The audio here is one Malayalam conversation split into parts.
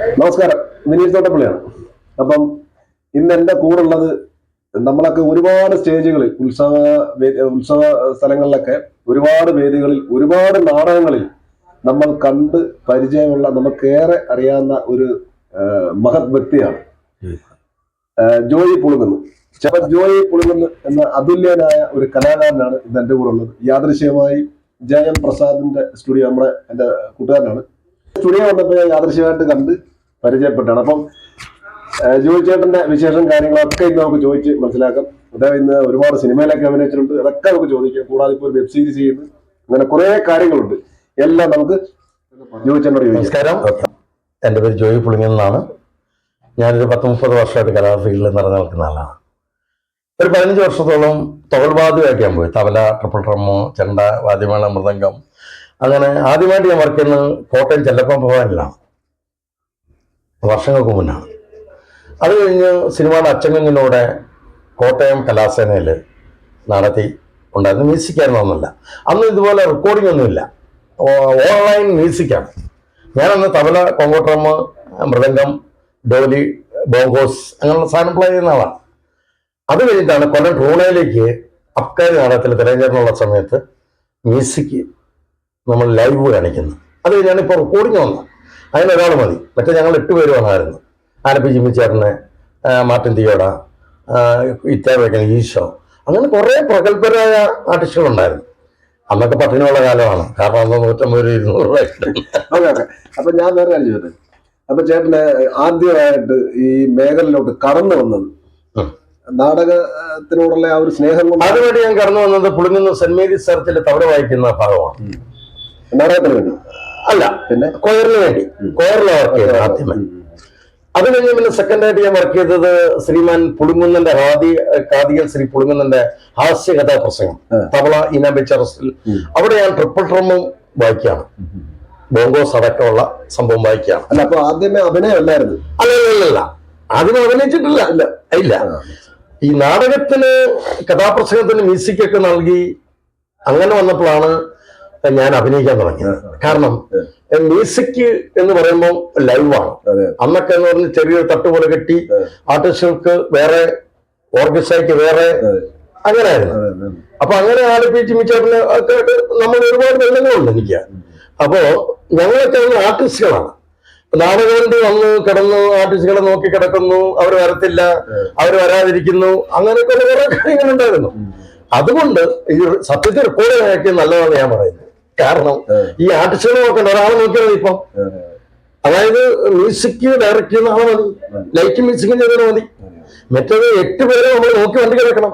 നമസ്കാരം. വിനീത് തോട്ടപ്പള്ളിയാണ്. അപ്പം ഇന്ന് എന്റെ കൂടെ ഉള്ളത് നമ്മളൊക്കെ ഒരുപാട് സ്റ്റേജുകളിൽ ഉത്സവ ഉത്സവ സ്ഥലങ്ങളിലൊക്കെ ഒരുപാട് വേദികളിൽ ഒരുപാട് നാടകങ്ങളിൽ നമ്മൾ കണ്ട് പരിചയമുള്ള നമുക്കേറെ അറിയാവുന്ന ഒരു മഹത് വ്യക്തിയാണ്. ജോയി പുളുങ്ങുന്നു ജോയി പുളുങ്ങുന്നു എന്ന അതുല്യനായ ഒരു കലാകാരനാണ് ഇന്ന് എന്റെ കൂടെ ഉള്ളത് യാദൃശ്യമായി ജയം പ്രസാദിന്റെ സ്റ്റുഡിയോ നമ്മുടെ എന്റെ കൂട്ടുകാരനാണ്. സ്റ്റുഡിയോ വന്നപ്പോൾ ആദർശമായിട്ട് കണ്ട് പരിചയപ്പെട്ടാണ്. അപ്പം ജോയി ചേട്ടന്റെ വിശേഷം കാര്യങ്ങളൊക്കെ ഇന്ന് നമുക്ക് ചോദിച്ച് മനസ്സിലാക്കാം. അദ്ദേഹം ഇന്ന് ഒരുപാട് സിനിമയിലൊക്കെ അഭിനയിച്ചിട്ടുണ്ട്. അതൊക്കെ നമുക്ക് ചോദിക്കാം. കൂടാതെ ഇപ്പോൾ ഒരു വെബ് സീരീസ് ചെയ്യുന്നു. അങ്ങനെ കുറെ കാര്യങ്ങളുണ്ട്. എല്ലാം നമുക്ക് ജോയി ചേട്ടനോട് നമസ്കാരം. എന്റെ പേര് ജോയി പുളിങ്ങെന്നാണ് ഞാനൊരു പത്ത് മുപ്പത് വർഷമായിട്ട് കലാ ഫീൽഡിൽ നിറഞ്ഞു നിൽക്കുന്ന ആളാണ്. ഒരു പതിനഞ്ച് വർഷത്തോളം തൊഴിൽവാദ്യമായിട്ട് ഞാൻ പോയി. തബല ട്രിപ്പിൾ ഡ്രമ്മ് ചെണ്ട വാദ്യമേള മൃദംഗം അങ്ങനെ ആദ്യമായിട്ട് ഞാൻ വർക്ക് ചെയ്യുന്നത് കോട്ടയം ചെല്ലപ്പം ഭവനിലാണ്. വർഷങ്ങൾക്ക് മുന്നാണ്. അത് കഴിഞ്ഞ് സിനിമയുടെ അച്ചങ്ങനിലൂടെ കോട്ടയം കലാസേനയിൽ നടത്തി ഉണ്ടായിരുന്നു. മ്യൂസിക്കായിരുന്നു ഒന്നുമില്ല അന്ന് ഇതുപോലെ റെക്കോർഡിംഗ് ഒന്നുമില്ല. ഓൺലൈൻ മ്യൂസിക്കാണ് ഞാനന്ന് തബല കൊങ്കോട്രമ്മ് മൃദംഗം ഡോലി ബോങ്കോസ് അങ്ങനെയുള്ള സാധനം പ്ലേ ചെയ്യുന്ന ആളാണ്. അത് കഴിഞ്ഞിട്ടാണ് കൊല്ലം ട്രൂണയിലേക്ക് അബ്കാരി നാടകത്തിൽ തിരഞ്ഞെടുപ്പുള്ള സമയത്ത് മ്യൂസിക് നമ്മൾ ലൈവ് കാണിക്കുന്നത് അത് കഴിഞ്ഞാണ് ഇപ്പോൾ വന്നു വന്നത്. അതിനൊരാൾ മതി. മറ്റേ ഞങ്ങൾ എട്ട് പേര് വന്നായിരുന്നു. ആലപ്പി ജിമ്മിച്ചേട്ടന് മാർട്ടിൻ തിയോട ഇറ്റാവേക്കൻ ഈശോ. അങ്ങനെ കുറേ പ്രഗത്ഭരായ ആർട്ടിസ്റ്റുകളുണ്ടായിരുന്നു. അന്നൊക്കെ പട്ടിണിയുള്ള കാലമാണ്. കാരണം അന്ന് നൂറ്റമ്പത് രൂപ ഇരുന്നൂറ് രൂപ ഓക്കെ ഓക്കെ അപ്പൊ ഞാൻ വേറെ കാര്യം ചോദിച്ചത് അപ്പൊ ചേട്ടന് ആദ്യമായിട്ട് ഈ മേഖലയിലോട്ട് കടന്നു വന്നത്. നാടകത്തിനോടുള്ള ആ ഒരു സ്നേഹം കൊണ്ട് ഞാൻ കടന്നു വന്നത് പുളിങ്ങുന്ന സെന്റ് മേരീസ് ചർച്ചിൽ തവറ വായിക്കുന്ന ഭാഗമാണ്. നാടകത്തിന് വേണ്ടി. അല്ല പിന്നെ? കൊയറിന് വേണ്ടി. കൊയറിൽ വർക്ക് ചെയ്തത് ആദ്യമേ. അത് കഴിഞ്ഞ് പിന്നെ സെക്കൻഡ് ആയിട്ട് ഞാൻ വർക്ക് ചെയ്തത് ശ്രീമാൻ പുളിങ്ങുന്നന്റെ ഹാദി കാതികൽ ശ്രീ പുളിങ്ങുന്നന്റെ ഹാസ്യ കഥാപ്രസംഗം. തവള ഇനാബിച്ചറസിൽ ഉം. അവിടെ ഞാൻ ട്രിപ്പിൾ ഡ്രമ്മും വായിക്കുകയാണ്. ബോങ്കോസ് അടക്കമുള്ള സംഭവം വായിക്കുകയാണ്. അല്ല അപ്പൊ ആദ്യമേ അഭിനയം അല്ലായിരുന്നു? അല്ല ഇല്ല, ഇല്ല ഇല്ല അതിന് അഭിനയിച്ചിട്ടില്ല. ഇല്ല. ഇല്ല. ഈ നാടകത്തിന് കഥാപ്രസംഗത്തിന് മ്യൂസിക് ഒക്കെ നൽകി അങ്ങനെ വന്നപ്പോഴാണ് ഞാൻ അഭിനയിക്കാൻ തുടങ്ങിയത് കാരണം മ്യൂസിക് എന്ന് പറയുമ്പോൾ ലൈവാണ്. അന്നൊക്കെ എന്ന് പറഞ്ഞ് ചെറിയൊരു തട്ടുപോലെ കെട്ടി ആർട്ടിസ്റ്റുകൾക്ക് വേറെ ഓർക്കസ്ട്രയ്ക്ക് വേറെ. അങ്ങനെയായിരുന്നു. അപ്പൊ അങ്ങനെ ആലപ്പിച്ച് മിച്ചേട്ടന് ഒക്കെ നമ്മൾ ഒരുപാട് ബന്ധങ്ങളുണ്ട് എനിക്ക്. അപ്പോ ഞങ്ങളൊക്കെ ആർട്ടിസ്റ്റുകളാണ്. നാടകവേണ്ടി വന്ന് കിടന്നു ആർട്ടിസ്റ്റുകളെ നോക്കി കിടക്കുന്നു അവർ വരത്തില്ല അവർ വരാതിരിക്കുന്നു അങ്ങനെയൊക്കെ ഉള്ള കുറെ കാര്യങ്ങളുണ്ടായിരുന്നു. അതുകൊണ്ട് ഈ സത്യത്തിൽ റെക്കോർഡ് ആക്കിയത് നല്ലതാണ് ഞാൻ പറയുന്നത് കാരണം ഈ ആർട്ടിസ്റ്റുകൾ നോക്കണ്ട. ഒരാളെ നോക്കിയാൽ ഇപ്പൊ? അതായത് മ്യൂസിക് ഡയറക്റ്റ് ചെയ്യുന്ന ആളെ മതി. ലൈറ്റ് മ്യൂസിക് ചെയ്താൽ മതി. മറ്റേത് എട്ട് പേരെ നമ്മൾ നോക്കി വണ്ടി കിടക്കണം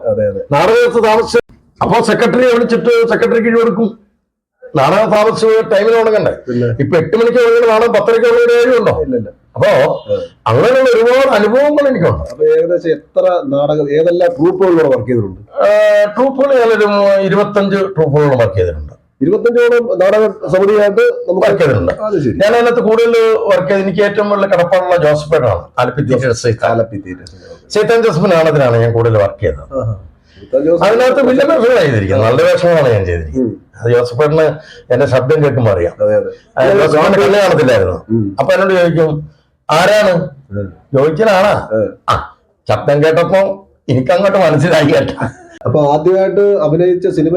നാടകത്ത് താമസിച്ച് അപ്പൊ സെക്രട്ടറി വിളിച്ചിട്ട് സെക്രട്ടറി കീഴ് കൊടുക്കും. നാടകം താമസിച്ച് ടൈമിൽ പിന്നെ? ഇപ്പൊ എട്ട് മണിക്ക് തുടങ്ങി നാടകം പത്തരയ്ക്ക് ഉള്ള ഒരു ഇല്ല അപ്പോ അങ്ങനെയുള്ള ഒരുപാട് അനുഭവങ്ങൾ എനിക്കുണ്ട്. അപ്പൊ ഏകദേശം എത്ര നാടക ഏതെല്ലാം ട്രൂപ്പുകളിലൂടെ വർക്ക് ചെയ്തിട്ടുണ്ട്? ട്രൂപ്പുകൾ ഞാനൊരു ഇരുപത്തഞ്ച് ട്രൂപ്പുകളിലൂടെ വർക്ക് ചെയ്തിട്ടുണ്ട്. ഇരുപത്തഞ്ചോളം നാടക സമിതിയായിട്ട് നമുക്ക് വർക്ക് ചെയ്തിട്ടുണ്ട്. ഞാൻ അതിനകത്ത് കൂടുതൽ വർക്ക് ചെയ്ത് എനിക്ക് ഏറ്റവും കൂടുതൽ കടപ്പാടുള്ള ജോസഫേട്ടാണ് ആലപ്പി തീറ്റേഴ്സ് കാലപ്പി തീരെ ചൈത്തൻ ജോസഫ് നാടകത്തിലാണ് ഞാൻ കൂടുതൽ വർക്ക് ചെയ്തത്. അതിനകത്ത് വലിയ വേഷങ്ങളാണ് ചെയ്തിരിക്കുന്നത് നല്ല വേഷങ്ങളാണ് ഞാൻ ചെയ്തിരിക്കുന്നത്. ജോസഫേട്ടന് എന്റെ ശബ്ദം കേൾക്കുമ്പോൾ അറിയാം. ആ, ജോസഫേട്ടന് കാണത്തില്ലായിരുന്നു. അപ്പൊ എന്നോട് ചോദിക്കും ആരാണ്? ആ ശബ്ദം കേട്ടപ്പോ എനിക്കങ്ങോട്ട് മനസ്സിലായി കേട്ട. അപ്പൊ ആദ്യമായിട്ട് അഭിനയിച്ച സിനിമ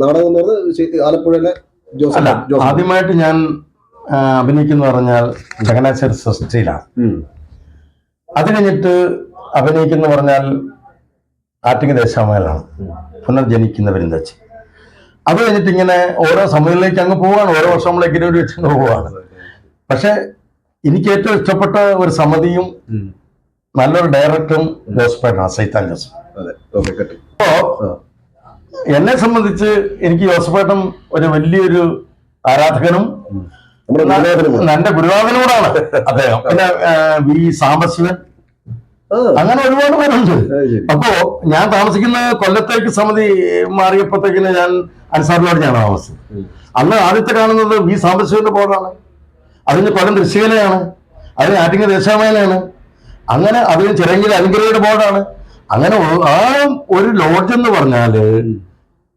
നാടകം എന്ന് പറഞ്ഞത് ആലപ്പുഴയിലെ ജോസഫ് ആദ്യമായിട്ട് ഞാൻ അഭിനയിക്കുന്ന പറഞ്ഞാൽ ചങ്ങനാശ്ശേരി സൃഷ്ടിയിലാണ്. അത് കഴിഞ്ഞിട്ട് അഭിനയിക്കുന്ന പറഞ്ഞാൽ ആറ്റിങ്ങ ദേശാമയിലാണ് പുനർജനിക്കുന്ന പെരുന്തച്ച് അത് കഴിഞ്ഞിട്ട് ഇങ്ങനെ ഓരോ സമയങ്ങളിലേക്ക് അങ്ങ് പോവാണ്. ഓരോ വർഷം നമ്മൾ ഒരു വെച്ച് അങ്ങ് പോവാണ്. പക്ഷെ എനിക്ക് ഏറ്റവും ഇഷ്ടപ്പെട്ട ഒരു സമിതിയും നല്ലൊരു ഡയറക്ടറും ജോസഫായിട്ടാണ് സൈത്താൻ ജോസഫ് അതെ അപ്പോ എന്നെ സംബന്ധിച്ച് എനിക്ക് യോസഫേട്ടൻ ഒരു വലിയൊരു ആരാധകനും എന്റെ ഗുരുനാഥനോടാണ് അദ്ദേഹം. പിന്നെ വി സാംബശിവൻ. അങ്ങനെ ഒരുപാട് പേരുണ്ട്. അപ്പോ ഞാൻ താമസിക്കുന്ന കൊല്ലത്തേക്ക് സമിതി മാറിയപ്പോഴത്തേക്കിന് ഞാൻ അൻസാറിനോട് ഞാൻ താമസിച്ചത്. അന്ന് ആദ്യത്തെ കാണുന്നത് വി സാംബശിവന്റെ ബോർഡാണ്. അതിന് കൊല്ലം തൃശ്ശീലയാണ് അതിന് ആറ്റിങ്ങൽ ദേശാമേനയാണ് അങ്ങനെ അതിന് ചിരഞ്ജീവി അനുഗ്രഹയുടെ ബോർഡാണ്. അങ്ങനെ ആ ഒരു ലോഡ്ജ് എന്ന് പറഞ്ഞാൽ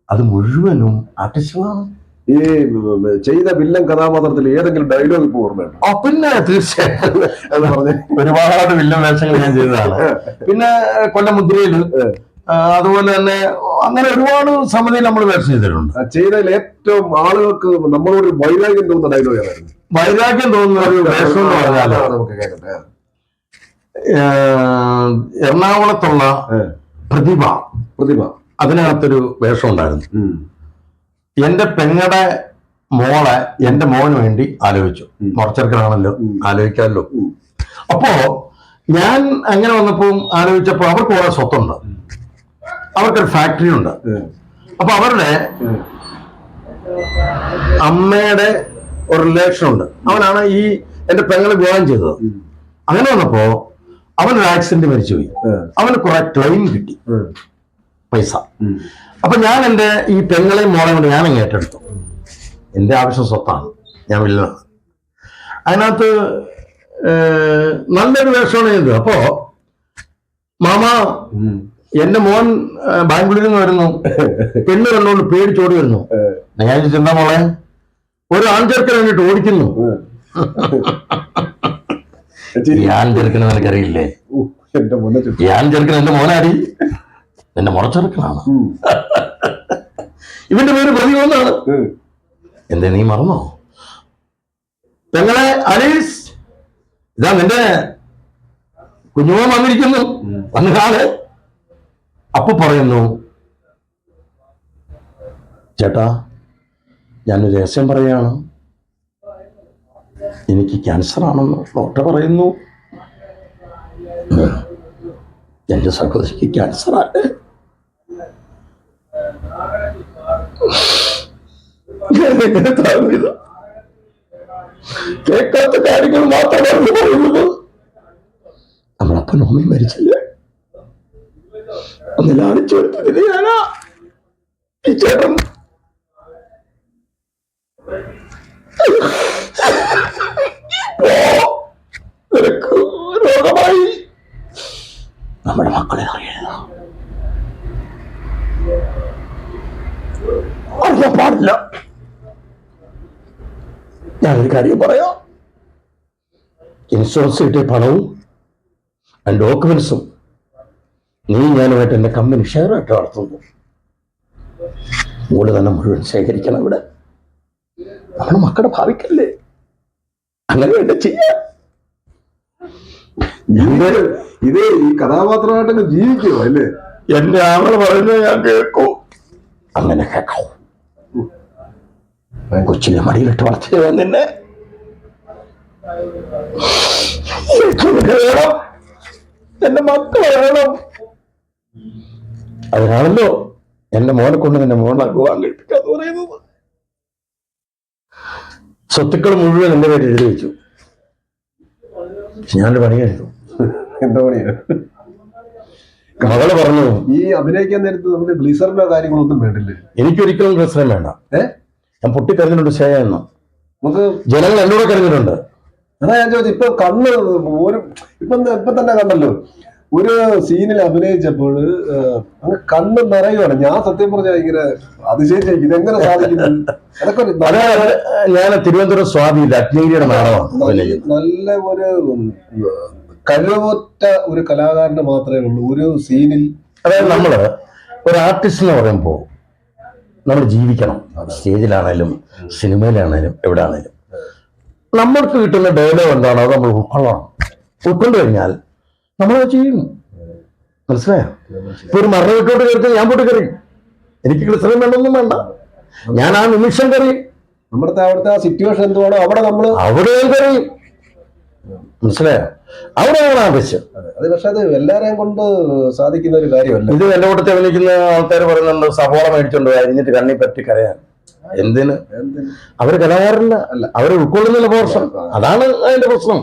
അത് മുഴുവനും ആർട്ടിസ്റ്റുകളാണ്. ഈ ചെയ്ത വില്ലൻ കഥാപാത്രത്തിൽ ഏതെങ്കിലും ഡയലോഗ് ഇപ്പൊ ഓർമ്മയുണ്ടോ? ആ പിന്നെ തീർച്ചയായും. എന്ന് പറഞ്ഞ്. ഒരുപാട് വില്ലൻ വേഷങ്ങൾ ഞാൻ ചെയ്തതാണ്. പിന്നെ കൊല്ലം മുദ്രയിൽ അതുപോലെ തന്നെ അങ്ങനെ ഒരുപാട് സമിതി നമ്മൾ വേഷം ചെയ്തിട്ടുണ്ട്. ചെയ്തതിൽ ഏറ്റവും ആളുകൾക്ക് നമ്മളോട് വൈരാഗ്യം തോന്നുന്ന ഡയലോഗ് ആയിരുന്നു വൈരാഗ്യം തോന്നുന്ന ഒരു വേഷം എന്ന് പറഞ്ഞാൽ നമുക്ക് കേൾക്കട്ടെ എറണാകുളത്തുള്ള പ്രതിഭ. പ്രതിഭ. അതിനകത്തൊരു വേഷം ഉണ്ടായിരുന്നു. എന്റെ പെങ്ങടെ മോളെ എന്റെ മോന് വേണ്ടി ആലോചിച്ചു. ഉം. ആലോചിക്കാമല്ലോ. അപ്പോ ഞാൻ അങ്ങനെ വന്നപ്പോ ആലോചിച്ചപ്പോ അവർക്ക് കുറെ സ്വത്തുണ്ട്. അവർക്കൊരു ഫാക്ടറി ഉണ്ട്. അപ്പൊ അവരുടെ അമ്മയുടെ ഒരു റിലേഷൻ ഉണ്ട്. അവനാണ് ഈ എന്റെ പെങ്ങളെ വിവാഹം ചെയ്തത്. അങ്ങനെ വന്നപ്പോ അവനൊരു ആക്സിഡന്റ് മരിച്ചുപോയി. അവന് കുറെ ക്ലെയിം കിട്ടി. പൈസ. അപ്പൊ ഞാൻ എന്റെ ഈ പെങ്ങളെയും മോളെ കൊണ്ട് ഞാൻ ഏറ്റെടുത്തു. എന്റെ ആവശ്യം സ്വത്താണ്. ഞാൻ വില്ലനാണ്. അതിനകത്ത് നല്ലൊരു വേഷമാണ് ചെയ്തത്. അപ്പോ മാമ എന്റെ മോൻ ബാംഗ്ലൂരിൽ നിന്ന് വരുന്നു. പെണ്ണ് കണ്ടുകൊണ്ട് പേടിച്ചോടി വരുന്നു. ഞാൻ ചിന്താ മോളെ? ഒരു ആൺചേർക്കൻ വേണ്ടിട്ട് ഓടിക്കുന്നു. ചെറുക്കണ ഈ ആൺചേർക്കനെ നിനക്കറിയില്ലേ? ഞാൻ. ഈ എന്റെ മോനാടി. എന്റെ മുറച്ചെറുക്കനാണ്. ഇവന്റെ പേര് പ്രതികൊന്നാണ് ഒന്നാണ് എന്തേ നീ മറന്നോ? പെങ്ങളെ അലീസ് ഇതാ നിന്റെ കുഞ്ഞുമോൻ വന്നിരിക്കുന്നു. വന്നു കാൽ അപ്പൊ പറയുന്നു ചേട്ടാ ഞാനൊരു രഹസ്യം പറയാണ് എനിക്ക് ക്യാൻസർ ആണെന്ന് ഡോക്ടർ പറയുന്നു. എന്റെ സഹോദരിക്ക് എങ്ങനെ താങ്ങിയത് കേൾക്കാത്ത കാര്യങ്ങൾ മാത്രമാണ് പറയുന്നത് നമ്മളപ്പൻ ഓമി മരിച്ചില്ലേ? അന്ന് ലാളിച്ചു എടുത്തതിന് ഞാനാ. ഈ ചേട്ടൻ ഞാനൊരു കാര്യം പറയാം. ഇൻഷുറൻസ് കിട്ടിയ പണവും ഡോക്യുമെന്റ്സും നീ ഞാനുമായിട്ട് എന്റെ കമ്പനി ഷെയറായിട്ട് നടത്തുന്നു. മൂലധനം മുഴുവൻ ശേഖരിക്കണം ഇവിടെ. നമ്മുടെ മക്കളുടെ ഭാവിക്കല്ലേ? അങ്ങനെ വേണ്ട ചെയ്യാം. ഇത് ഈ കഥാപാത്രമായിട്ടൊക്കെ ജീവിക്കുമോ അല്ലേ? എന്റെ ആൾ പറയുന്നത് ഞാൻ കേൾക്കൂ. അങ്ങനെ കേൾക്കാവൂ കൊച്ചിനെ മടിയിലിട്ട് വളർത്തിയവൻ നിന്നെ വേണം എന്റെ മക്കളെ വേണം. അതിനാണല്ലോ എന്റെ മോനെ കൊണ്ട് നിന്റെ മോനാക്കുവാൻ വിവാഹം പറയുന്നത്. സ്വത്തുക്കൾ മുഴുവൻ എന്റെ പേര് എഴുതി വെച്ചു. ഞാൻ ഞാനൊരു പണി കഴിഞ്ഞു. എന്താ പണിയാ മകൾ പറഞ്ഞു ഈ അഭിനയിക്കാൻ നേരത്ത് നമുക്ക് ഗ്ലീസറിന്റെ കാര്യങ്ങളൊന്നും വേണ്ടില്ലേ? എനിക്കൊരിക്കലും ഗ്ലീസറും വേണ്ട. ഏ? ഞാൻ പൊട്ടിക്കറിഞ്ഞിട്ടുണ്ട് എന്ന്. നമുക്ക് ജനങ്ങൾ എന്നോട് കരഞ്ഞിട്ടുണ്ട്. അതാ ഞാൻ ചോദിച്ചത് ഇപ്പൊ കണ്ണ് ഒരു ഇപ്പൊ ഇപ്പൊ തന്നെ കണ്ടല്ലോ. ഒരു സീനിൽ അഭിനയിച്ചപ്പോൾ അങ്ങ് കണ്ണ് നിറയുവാണ്. ഞാൻ സത്യം പറഞ്ഞാൽ ഇങ്ങനെ അതിശയിച്ചിരിക്കും. ഇതെങ്ങനെ സാധിക്കുന്നു അതൊക്കെ ഞാൻ തിരുവനന്തപുരം സ്വാമി അഗ്നിഗിരിയുടെ നാടകമാണ് നല്ല ഒരു കഴിവറ്റ ഒരു കലാകാരന് മാത്രമേ ഉള്ളൂ. ഒരു സീനിൽ അതായത് നമ്മൾ ഒരു ആർട്ടിസ്റ്റ് എന്ന് പറയുമ്പോൾ നമ്മൾ ജീവിക്കണം. സ്റ്റേജിലാണേലും സിനിമയിലാണേലും എവിടെ ആണേലും നമ്മൾക്ക് കിട്ടുന്ന ഡയലോഗ് എന്താണ്? അത് നമ്മൾ ഉൾക്കൊള്ളണം. ഉൾക്കൊണ്ടു കഴിഞ്ഞാൽ നമ്മൾ ചെയ്യും. മനസ്സിലായോ? ഇപ്പൊ ഒരു മരണ വിട്ടോട്ട് കയറി ഞാൻ പോട്ട് കയറി എനിക്ക് ഗ്ലിസറിൻ വേണ്ടൊന്നും വേണ്ട. ഞാൻ ആ നിമിഷം കറി നമ്മുടെ അവിടുത്തെ ആ സിറ്റുവേഷൻ എന്തുവാണോ അവിടെ നമ്മൾ അവിടെ ഞാൻ കയറി മനസ്സിലായോ? അവിടെയാണ് ആവശ്യം അത് പക്ഷെ അത് എല്ലാരെയും കൊണ്ട് സാധിക്കുന്ന ഒരു കാര്യമല്ല. ഇത് എന്റെ കൂട്ടത്തിൽ വിളിക്കുന്ന ആൾക്കാർ പറയുന്നുണ്ട് സവോള മേടിച്ചോണ്ട് കഴിഞ്ഞിട്ട് അരിഞ്ഞിട്ട് കണ്ണി പറ്റി കരയാൻ. എന്തിന്? അവർ അവർ കലാകാരല്ല അല്ല. അവർ ഉൾക്കൊള്ളുന്നില്ല പ്രശ്നം അതാണ് അതിന്റെ പ്രശ്നം.